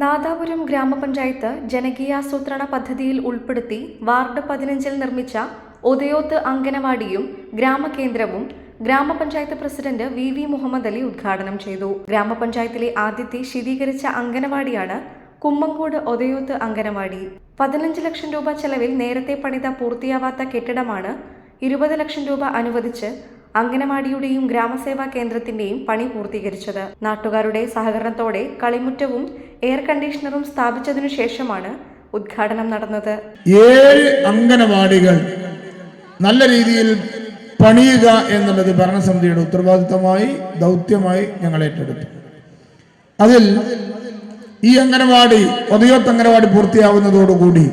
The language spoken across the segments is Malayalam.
നാദാപുരം ഗ്രാമപഞ്ചായത്ത് ജനകീയാസൂത്രണ പദ്ധതിയിൽ ഉൾപ്പെടുത്തി വാർഡ് പതിനഞ്ചിൽ നിർമ്മിച്ച ഒതയോത്ത് അങ്കനവാടിയും ഗ്രാമകേന്ദ്രവും ഗ്രാമപഞ്ചായത്ത് president V V Muhammad Ali ഉദ്ഘാടനം ചെയ്തു. ഗ്രാമപഞ്ചായത്തിലെ ആദ്യത്തെ ശീതീകരിച്ച അങ്കനവാടിയാണ് കുമ്മങ്കോട് ഒതയോത്ത് അങ്കനവാടി. പതിനഞ്ച് ലക്ഷം രൂപ ചെലവിൽ നേരത്തെ പണിത പൂർത്തിയാവാത്ത കെട്ടിടമാണ് ഇരുപത് ലക്ഷം രൂപ അനുവദിച്ച് അങ്കനവാടിയുടെയും ഗ്രാമസേവാ കേന്ദ്രത്തിന്റെയും പണി പൂർത്തീകരിച്ചത്. നാട്ടുകാരുടെ സഹകരണത്തോടെ കളിമുറ്റവും എയർ കണ്ടീഷണറും സ്ഥാപിച്ചതിനു ശേഷമാണ് ഉദ്ഘാടനം നടന്നത്. ഏഴ് അംഗനവാടികൾ നല്ല രീതിയിൽ പണിയുക എന്നുള്ളത് ഭരണസമിതിയുടെ ഉത്തരവാദിത്തമായി ദൗത്യമായി ഞങ്ങൾ ഏറ്റെടുത്തു. അതിൽ ഈ അംഗനവാടി ഒതയോത്ത് അംഗനവാടി പൂർത്തിയാവുന്നതോടുകൂടി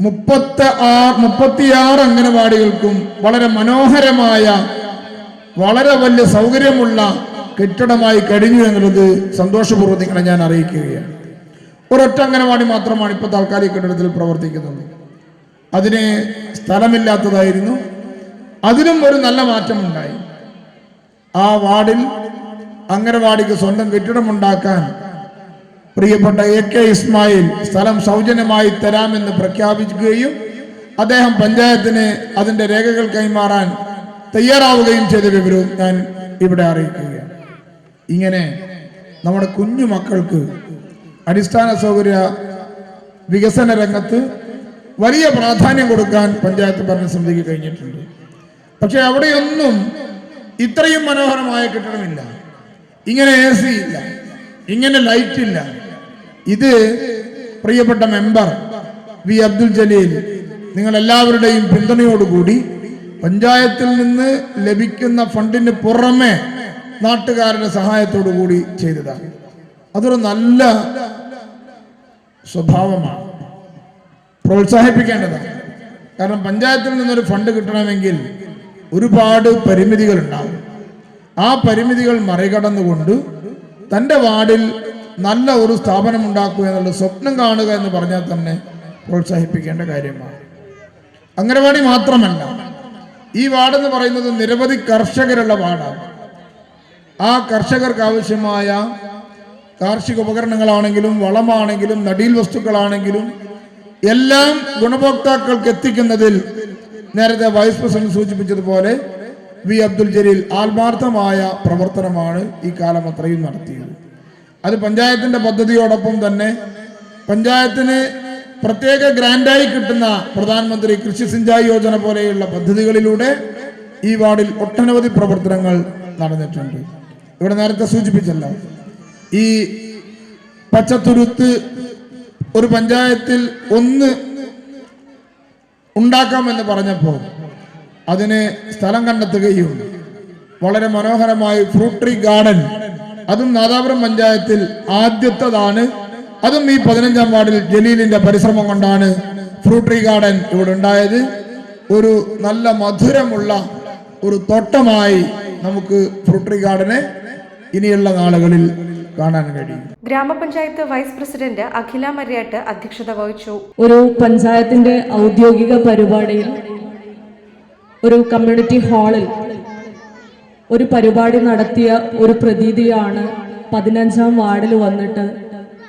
മുപ്പത്തി ആ മുപ്പത്തിയാറ് അംഗനവാടികൾക്കും വളരെ മനോഹരമായ വളരെ വലിയ സൗകര്യമുള്ള കെട്ടിടമായി കഴിഞ്ഞു എന്നുള്ളത് സന്തോഷപൂർവം നിങ്ങളെ ഞാൻ അറിയിക്കുകയാണ്. ഒരൊറ്റ അംഗനവാടി മാത്രമാണ് ഇപ്പോൾ താൽക്കാലിക കെട്ടിടത്തിൽ പ്രവർത്തിക്കുന്നത്. അതിന് സ്ഥലമില്ലാത്തതായിരുന്നു. അതിനും ഒരു നല്ല മാറ്റമുണ്ടായി. ആ വാർഡിൽ അംഗനവാടിക്ക് സ്വന്തം കെട്ടിടമുണ്ടാക്കാൻ പ്രിയപ്പെട്ട എ കെ ഇസ്മായിൽ സ്ഥലം സൗജന്യമായി തരാമെന്ന് പ്രഖ്യാപിക്കുകയും അദ്ദേഹം പഞ്ചായത്തിന് അതിന്റെ രേഖകൾ കൈമാറാൻ തയ്യാറാവുകയും ചെയ്ത വിവരവും ഞാൻ ഇവിടെ അറിയിക്കുകയാണ്. ഇങ്ങനെ നമ്മുടെ കുഞ്ഞു മക്കൾക്ക് അടിസ്ഥാന സൗകര്യ വികസന രംഗത്ത് വലിയ പ്രാധാന്യം കൊടുക്കാൻ പഞ്ചായത്ത് ഭരണസമിതിക്ക് കഴിഞ്ഞിട്ടുണ്ട്. പക്ഷെ അവിടെയൊന്നും ഇത്രയും മനോഹരമായ കെട്ടിടമില്ല. ഇങ്ങനെ എ സി ഇല്ല. ഇങ്ങനെ ലൈറ്റ് ഇല്ല. ഇത് പ്രിയപ്പെട്ട മെമ്പർ വി അബ്ദുൽ ജലീൽ നിങ്ങൾ എല്ലാവരുടെയും പിന്തുണയോടുകൂടി പഞ്ചായത്തിൽ നിന്ന് ലഭിക്കുന്ന ഫണ്ടിന് പുറമെ നാട്ടുകാരുടെ സഹായത്തോടു കൂടി ചെയ്തതാണ്. അതൊരു നല്ല സ്വഭാവമാണ്. പ്രോത്സാഹിപ്പിക്കേണ്ടതാണ്. കാരണം പഞ്ചായത്തിൽ നിന്നൊരു ഫണ്ട് കിട്ടണമെങ്കിൽ ഒരുപാട് പരിമിതികൾ ഉണ്ടാവും ആ പരിമിതികൾ മറികടന്നുകൊണ്ട് തന്റെ വാർഡിൽ നല്ല ഒരു സ്ഥാപനം ഉണ്ടാക്കുക എന്നുള്ള സ്വപ്നം കാണുക എന്ന് പറഞ്ഞാൽ തന്നെ പ്രോത്സാഹിപ്പിക്കേണ്ട കാര്യമാണ്. അങ്ങനെ അംഗനവാടി മാത്രമല്ല ഈ വാർഡെന്ന് പറയുന്നത് നിരവധി കർഷകരുള്ള വാർഡാണ് ആ കർഷകർക്ക് ആവശ്യമായ കാർഷിക ഉപകരണങ്ങളാണെങ്കിലും വളമാണെങ്കിലും നടീൽ വസ്തുക്കളാണെങ്കിലും എല്ലാം ഗുണഭോക്താക്കൾക്ക് എത്തിക്കുന്നതിൽ നേരത്തെ വൈസ് പ്രസിഡന്റ് സൂചിപ്പിച്ചതുപോലെ വി. അബ്ദുൽ ജലീൽ ആത്മാർത്ഥമായ പ്രവർത്തനമാണ് ഈ കാലം അത്രയും നടത്തിയത്. അത് പഞ്ചായത്തിന്റെ പദ്ധതിയോടൊപ്പം തന്നെ പഞ്ചായത്തിന് പ്രത്യേക ഗ്രാൻഡായി കിട്ടുന്ന പ്രധാനമന്ത്രി കൃഷി സിഞ്ചായി യോജന പോലെയുള്ള പദ്ധതികളിലൂടെ ഈ വാർഡിൽ ഒട്ടനവധി പ്രവർത്തനങ്ങൾ നടന്നിട്ടുണ്ട്. ഇവിടെ നേരത്തെ സൂചിപ്പിച്ചല്ലോ ഈ പച്ചത്തുരുത്ത് ഒരു പഞ്ചായത്തിൽ ഒന്ന് ഉണ്ടാക്കാമെന്ന് പറഞ്ഞപ്പോൾ അതിന് സ്ഥലം കണ്ടെത്തുകയും വളരെ മനോഹരമായി ഫ്രൂട്ട് ട്രീ ഗാർഡൻ അതും നാദാപുരം പഞ്ചായത്തിൽ ആദ്യത്തതാണ്. അതും ഈ പതിനഞ്ചാം വാർഡിൽ ജലീലിന്റെ പരിശ്രമം കൊണ്ടാണ് ഫ്രൂട്ട് ട്രീ ഗാർഡൻ ഇവിടെ ഉണ്ടായത്. ഒരു നല്ല മധുരമുള്ള ഒരു തോട്ടമായി നമുക്ക് ഫ്രൂട്ട് ട്രീ ഗാർഡനെ ഇനിയുള്ള നാളുകളിൽ കാണാൻ കഴിയും. ഗ്രാമപഞ്ചായത്ത് വൈസ് പ്രസിഡന്റ് അഖില മര്യാട്ട് അധ്യക്ഷത വഹിച്ചു. ഒരു പഞ്ചായത്തിന്റെ ഔദ്യോഗിക പരിപാടിയിൽ ഒരു കമ്മ്യൂണിറ്റി ഹാളിൽ ഒരു പരിപാടി നടത്തിയ ഒരു പ്രതീതിയാണ് പതിനഞ്ചാം വാർഡിൽ വന്നിട്ട്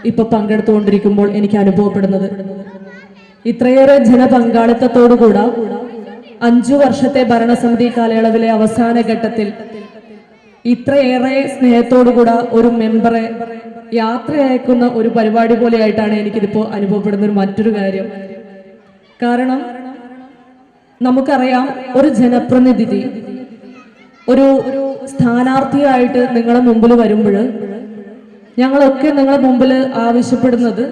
ഇപ്പൊ പങ്കെടുത്തുകൊണ്ടിരിക്കുമ്പോൾ എനിക്ക് അനുഭവപ്പെടുന്നത്. ഇത്രയേറെ ജനപങ്കാളിത്തത്തോടുകൂടെ അഞ്ചു വർഷത്തെ ഭരണസമിതി കാലയളവിലെ അവസാന ഘട്ടത്തിൽ ഇത്രയേറെ സ്നേഹത്തോടുകൂടെ ഒരു മെമ്പറെ യാത്ര അയക്കുന്ന ഒരു പരിപാടി പോലെയായിട്ടാണ് എനിക്കിതിപ്പോൾ അനുഭവപ്പെടുന്ന ഒരു മറ്റൊരു കാര്യം. കാരണം നമുക്കറിയാം ഒരു ജനപ്രതിനിധി ഒരു ഒരു സ്ഥാനാർത്ഥിയായിട്ട് നിങ്ങളുടെ മുമ്പിൽ വരുമ്പോൾ ഞങ്ങളൊക്കെ നിങ്ങളെ മുമ്പിൽ ആവശ്യപ്പെടുന്നത്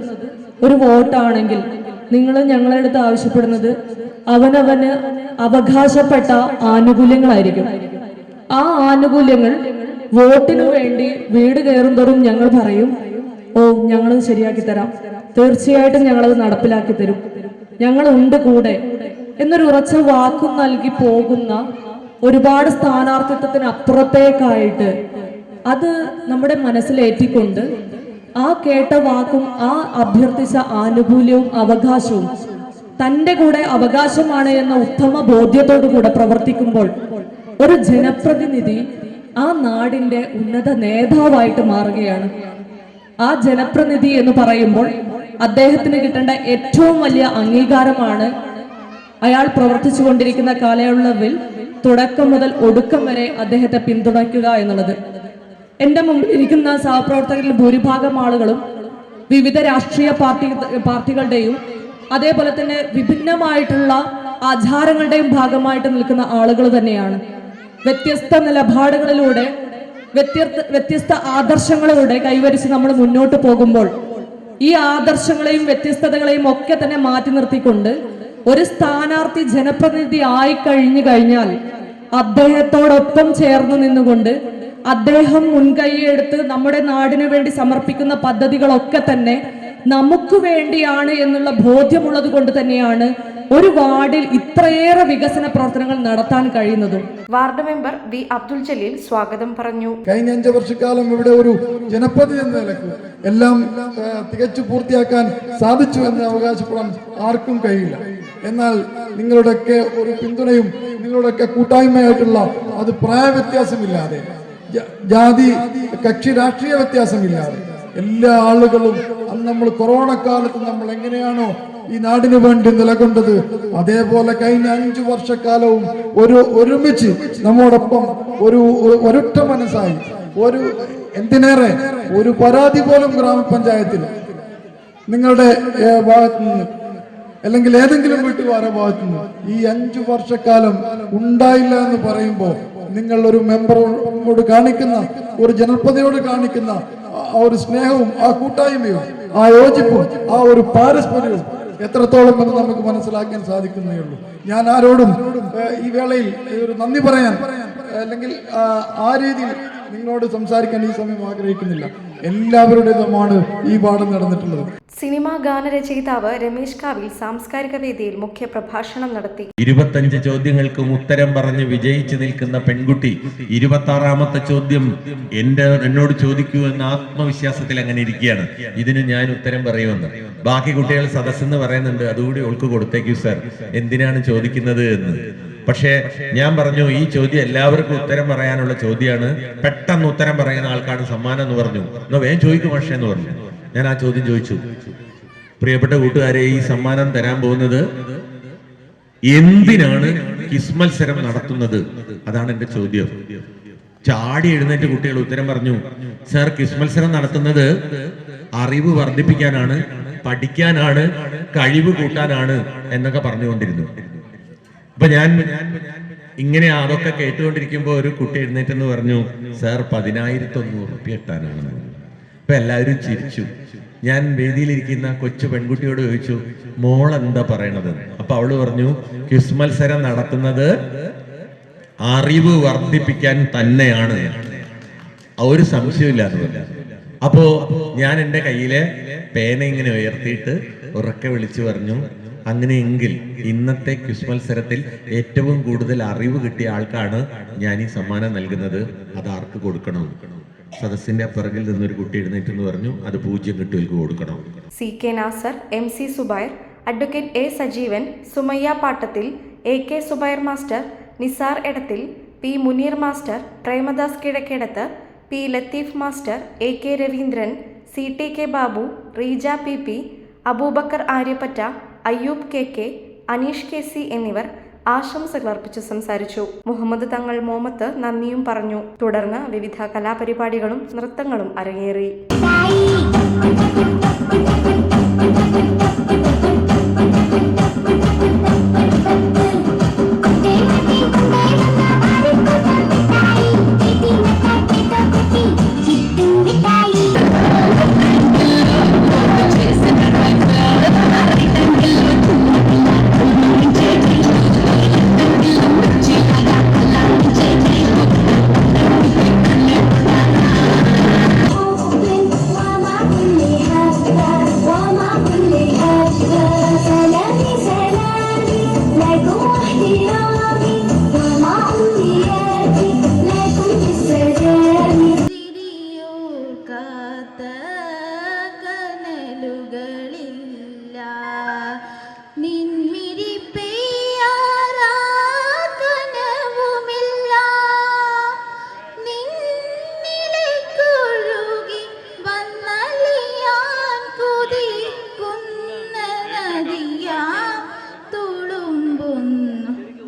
ഒരു വോട്ടാണെങ്കിൽ നിങ്ങൾ ഞങ്ങളെ അടുത്ത് ആവശ്യപ്പെടുന്നത് അവനവന് അവകാശപ്പെട്ട ആനുകൂല്യങ്ങളായിരിക്കും. ആ ആനുകൂല്യങ്ങൾ വോട്ടിനു വേണ്ടി വീട് കയറും തോറും ഞങ്ങൾ പറയും ഓ ഞങ്ങൾ ശരിയാക്കി തരാം. തീർച്ചയായിട്ടും ഞങ്ങളത് നടപ്പിലാക്കി തരും. ഞങ്ങൾ ഉണ്ട് കൂടെ. എന്നൊരു ഉറച്ച വാക്കും നൽകി പോകുന്ന ഒരുപാട് സ്ഥാനാർത്ഥിത്വത്തിന് അപ്പുറത്തേക്കായിട്ട് അത് നമ്മുടെ മനസ്സിലേറ്റിക്കൊണ്ട് ആ കേട്ട വാക്കും ആ അഭ്യർത്ഥിച്ച ആനുകൂല്യവും അവകാശവും തന്റെ കൂടെ അവകാശമാണ് എന്ന ഉത്തമ ബോധ്യത്തോടു കൂടെ പ്രവർത്തിക്കുമ്പോൾ ഒരു ജനപ്രതിനിധി ആ നാടിന്റെ ഉന്നത നേതാവായിട്ട് മാറുകയാണ്. ആ ജനപ്രതിനിധി എന്ന് പറയുമ്പോൾ അദ്ദേഹത്തിന് കിട്ടേണ്ട ഏറ്റവും വലിയ അംഗീകാരമാണ് അയാൾ പ്രവർത്തിച്ചു കൊണ്ടിരിക്കുന്ന കാലയളവിൽ തുടക്കം മുതൽ ഒടുക്കം വരെ അദ്ദേഹത്തെ പിന്തുണയ്ക്കുക എന്നുള്ളത്. എന്റെ മുമ്പിൽ ഇരിക്കുന്ന സഹപ്രവർത്തകരിൽ ഭൂരിഭാഗം ആളുകളും വിവിധ രാഷ്ട്രീയ പാർട്ടി പാർട്ടികളുടെയും അതേപോലെ തന്നെ വിഭിന്നമായിട്ടുള്ള ആചാരങ്ങളുടെയും ഭാഗമായിട്ട് നിൽക്കുന്ന ആളുകൾ തന്നെയാണ്. വ്യത്യസ്ത നിലപാടുകളിലൂടെ വ്യത്യസ്ത വ്യത്യസ്ത ആദർശങ്ങളിലൂടെ കൈവരിച്ച് നമ്മൾ മുന്നോട്ട് പോകുമ്പോൾ ഈ ആദർശങ്ങളെയും വ്യത്യസ്തതകളെയും ഒക്കെ തന്നെ മാറ്റി നിർത്തിക്കൊണ്ട് ഒരു സ്ഥാനാർത്ഥി ജനപ്രതിനിധി ആയി കഴിഞ്ഞു കഴിഞ്ഞാൽ അദ്ദേഹത്തോടൊപ്പം ചേർന്ന് നിന്നുകൊണ്ട് അദ്ദേഹം മുൻകൈയെടുത്ത് നമ്മുടെ നാടിനു വേണ്ടി സമർപ്പിക്കുന്ന പദ്ധതികളൊക്കെ തന്നെ നമുക്ക് വേണ്ടിയാണ് എന്നുള്ള ബോധ്യമുള്ളത് കൊണ്ട് തന്നെയാണ് ഒരു വാർഡിൽ ഇത്രയേറെ വികസന പ്രവർത്തനങ്ങൾ നടത്താൻ കഴിയുന്നത്. Ward member V Abdul Jaleel സ്വാഗതം പറഞ്ഞു. കഴിഞ്ഞ അഞ്ചു വർഷക്കാലം ഇവിടെ ഒരു ജനപ്രതി എന്ന നിലയ്ക്ക് എല്ലാം തികച്ചു പൂർത്തിയാക്കാൻ സാധിച്ചു എന്ന് അവകാശപ്പെടാൻ ആർക്കും കഴിയില്ല. എന്നാൽ നിങ്ങളുടെയൊക്കെ ഒരു പിന്തുണയും നിങ്ങളുടെയൊക്കെ കൂട്ടായ്മയായിട്ടുള്ള അത് പ്രായവ്യത്യാസമില്ലാതെ ജാതി കക്ഷി രാഷ്ട്രീയ വ്യത്യാസമില്ലാതെ എല്ലാ ആളുകളും അന്ന് നമ്മൾ കൊറോണ കാലത്ത് നമ്മൾ എങ്ങനെയാണോ ഈ നാടിന് വേണ്ടി നിലകൊണ്ടത് അതേപോലെ കഴിഞ്ഞ അഞ്ചു വർഷക്കാലവും ഒരു ഒരുമിച്ച് നമ്മോടൊപ്പം ഒരു ഒരൊറ്റ മനസ്സായി. ഒരു എന്തിനേറെ? ഒരു പരാതി പോലും ഗ്രാമപഞ്ചായത്തിൽ. നിങ്ങളുടെ ഭാഗത്ത് നിന്ന് അല്ലെങ്കിൽ ഏതെങ്കിലും വീട്ടുകാരുടെ ഭാഗത്തു നിന്ന് ഈ അഞ്ചു വർഷക്കാലം ഉണ്ടായില്ല എന്ന് പറയുമ്പോൾ നിങ്ങൾ ഒരു മെമ്പറോട് കാണിക്കുന്ന ഒരു ജനപ്രതിയോട് കാണിക്കുന്ന ആ- ഒരു സ്നേഹവും ആ കൂട്ടായ്മയും ആ യോജിപ്പും ആ ഒരു പാരസ്പര്യവും എത്രത്തോളം എന്ന് നമുക്ക് മനസ്സിലാക്കാൻ സാധിക്കുന്നേ ഉള്ളൂ. ഞാൻ ആരോടും ഈ വേളയിൽ ഒരു നന്ദി പറയാൻ അല്ലെങ്കിൽ ആ രീതിയിൽ നിങ്ങളോട് സംസാരിക്കാൻ ഈ സമയം ആഗ്രഹിക്കുന്നില്ല. എല്ലാവരുടേതുമാണ് ഈ പാഠം നടന്നിട്ടുള്ളത്. സിനിമാ ഗാനരചയിതാവ് രമേശ് കാവിൽ സാംസ്കാരിക വേദിയിൽ മുഖ്യ പ്രഭാഷണം നടത്തി. ഇരുപത്തഞ്ച് ചോദ്യങ്ങൾക്കും ഉത്തരം പറഞ്ഞ് വിജയിച്ചു നിൽക്കുന്ന പെൺകുട്ടി ഇരുപത്തി ആറാമത്തെ ചോദ്യം എന്റെ എന്നോട് ചോദിക്കൂ എന്ന ആത്മവിശ്വാസത്തിൽ അങ്ങനെ ഇരിക്കുകയാണ്. ഇതിന് ഞാൻ ഉത്തരം പറയുമെന്ന്. ബാക്കി കുട്ടികൾ സദസ്സെന്ന് പറയുന്നുണ്ട്. അതുകൂടി ഓൾക്ക് കൊടുത്തേക്കു സർ. എന്തിനാണ് ചോദിക്കുന്നത് എന്ന്. പക്ഷേ ഞാൻ പറഞ്ഞു ഈ ചോദ്യം എല്ലാവർക്കും ഉത്തരം പറയാനുള്ള ചോദ്യമാണ്. പെട്ടെന്ന് ഉത്തരം പറയുന്ന ആൾക്കാണ് സമ്മാനം എന്ന് പറഞ്ഞു. എന്നാ വേഗം ചോദിക്കും പക്ഷേ എന്ന് പറഞ്ഞു. ഞാൻ ആ ചോദ്യം ചോദിച്ചു. പ്രിയപ്പെട്ട കൂട്ടുകാരെ ഈ സമ്മാനം തരാൻ പോകുന്നത് എന്തിനാണ് കിസ് മത്സരം നടത്തുന്നത്? അതാണ് എന്റെ ചോദ്യം. ചാടി എഴുന്നേറ്റ് കുട്ടികൾ ഉത്തരം പറഞ്ഞു സർ കിസ് മത്സരം നടത്തുന്നത് അറിവ് വർദ്ധിപ്പിക്കാനാണ് പഠിക്കാനാണ് കഴിവ് കൂട്ടാനാണ് എന്നൊക്കെ പറഞ്ഞുകൊണ്ടിരുന്നു. അപ്പൊ ഞാൻ ഇങ്ങനെ അതൊക്കെ കേട്ടുകൊണ്ടിരിക്കുമ്പോ ഒരു കുട്ടി എഴുന്നേറ്റെന്ന് പറഞ്ഞു സാർ പതിനായിരത്തി ഒന്നൂറ് റുപ്യ ഇട്ടാനാണ് അപ്പൊ എല്ലാവരും ചിരിച്ചു. ഞാൻ വേദിയിലിരിക്കുന്ന കൊച്ചു പെൺകുട്ടിയോട് ചോദിച്ചു മോൾ എന്താ പറയണത്? അപ്പൊ അവൾ പറഞ്ഞു ക്വിസ് മത്സരം നടത്തുന്നത് അറിവ് വർദ്ധിപ്പിക്കാൻ തന്നെയാണ്. ഒരു സംശയമില്ല അപ്പോ ഞാൻ എന്റെ കയ്യിലെ പേന ഇങ്ങനെ ഉയർത്തിയിട്ട് ഉറക്കെ വിളിച്ചു പറഞ്ഞു അങ്ങനെയെങ്കിൽ ഇന്നത്തെ ക്വിസ് മത്സരത്തിൽ ഏറ്റവും കൂടുതൽ അറിവ് കിട്ടിയ ആൾക്കാണ് ഞാൻ ഈ സമ്മാനം നൽകുന്നത്. അത് ആർക്ക് കൊടുക്കണം? സദസ്സിന്റെ പിറകിൽ നിന്നൊരു കുട്ടി എഴുന്നേറ്റ് എന്ന് പറഞ്ഞു. അത് പൂജ്യം കിട്ടുകൾക്ക് കൊടുക്കണം. C K Nasar M C Subair advocate A Sajeevan Sumayya Pattathil A K Subair master Nisar Edathil P Muneer master Premadas Kizhakkedath P Latheef master A K Raveendran C T K Babu Reeja P P Abubakar Aryappatta Ayyub K K Aneesh K C എന്നിവർ ആശംസകൾ അർപ്പിച്ച് സംസാരിച്ചു. മുഹമ്മദ് തങ്ങൾ മോമത്ത് നന്ദിയും പറഞ്ഞു. തുടർന്ന് വിവിധ കലാപരിപാടികളും നൃത്തങ്ങളും അരങ്ങേറി.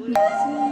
你心